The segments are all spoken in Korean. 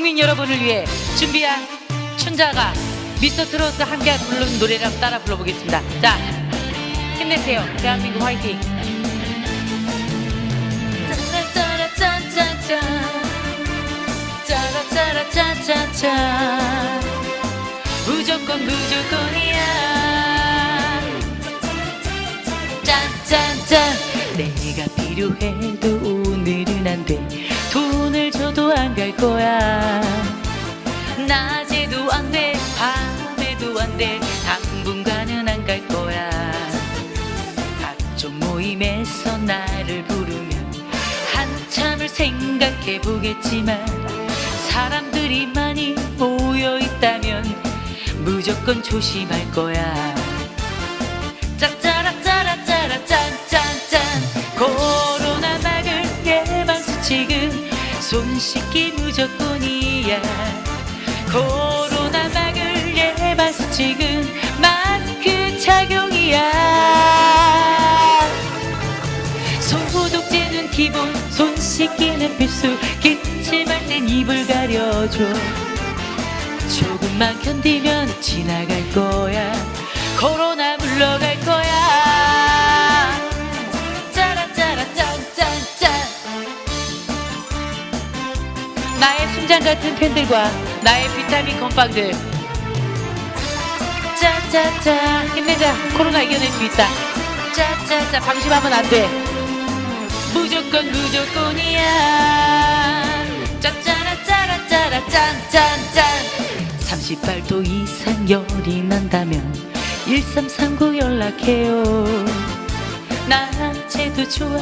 국민 여러분을 위해 준비한 춘자가 미스터 트로트 함께 부르는 노래를 따라 불러보겠습니다. 자, 힘내세요. 대한민국 화이팅! 짜라짜라짜짜짜 무조건 무조건이야 짠짠짠 내가 필요해도 오늘은 안돼 안 갈 거야. 낮에도 안 돼 밤에도 안 돼 당분간은 안 갈 거야. 각종 모임에서 나를 부르면 한참을 생각해 보겠지만 사람들이 많이 모여 있다면 무조건 조심할 거야 손 씻기 무조건이야. 코로나 막을 예방 수칙은 마스크 착용이야. 소독제는 기본 손 씻기는 필수. 기침할 땐 입을 가려줘. 조금만 견디면 지나갈 거야. 코로나 물러갈 거야 나의 심장 같은 팬들과 나의 비타민 건빵들. 짜짜짜 힘내자. 코로나 이겨낼 수 있다. 짜짜짜 방심하면 안 돼. 무조건 무조건이야. 짜짜라짜라짜라 짠짠짠. 38도 이상 열이 난다면 1339 연락해요 낮에도 좋아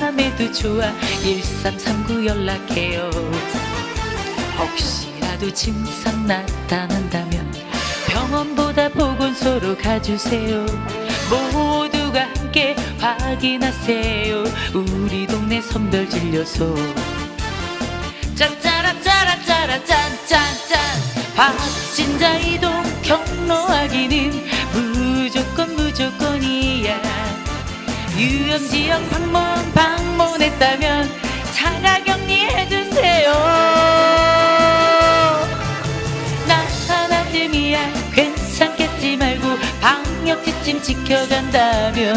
밤에도 좋아. 1339 연락해요. 혹시라도 증상 나타난다면 병원보다 보건소로 가주세요. 모두가 함께 확인하세요. 우리 동네 선별진료소 짜짜라짜라짜라 짠짠짠. 확진자 이동 경로 확인은 무조건 무조건이야 유염지역 방문 방문했다면 자가격리 해주세요. 나 하나쯤이야 괜찮겠지 말고 방역 지침 지켜간다면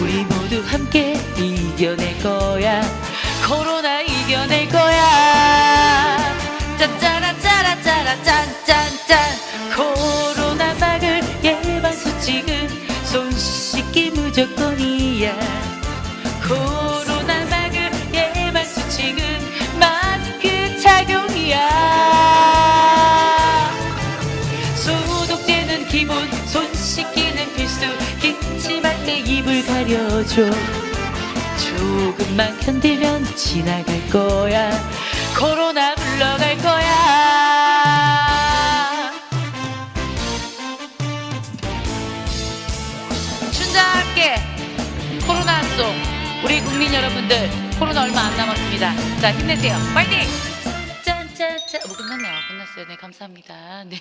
우리 모두 함께 이겨낼 거야. 코로나 이겨낼 거야 조건이야. 코로나 막을 예방 수칙은 마스크 착용이야. 소독제는 기본 손 씻기는 필수. 기침할 때 입을 가려줘. 조금만 견디면 지나갈 거야. 코로나 우리 국민 여러분들 코로나 얼마 안 남았습니다. 자 힘내세요. 파이팅! 짠짠짠. 뭐 끝났네요. 끝났어요. 네 감사합니다. 네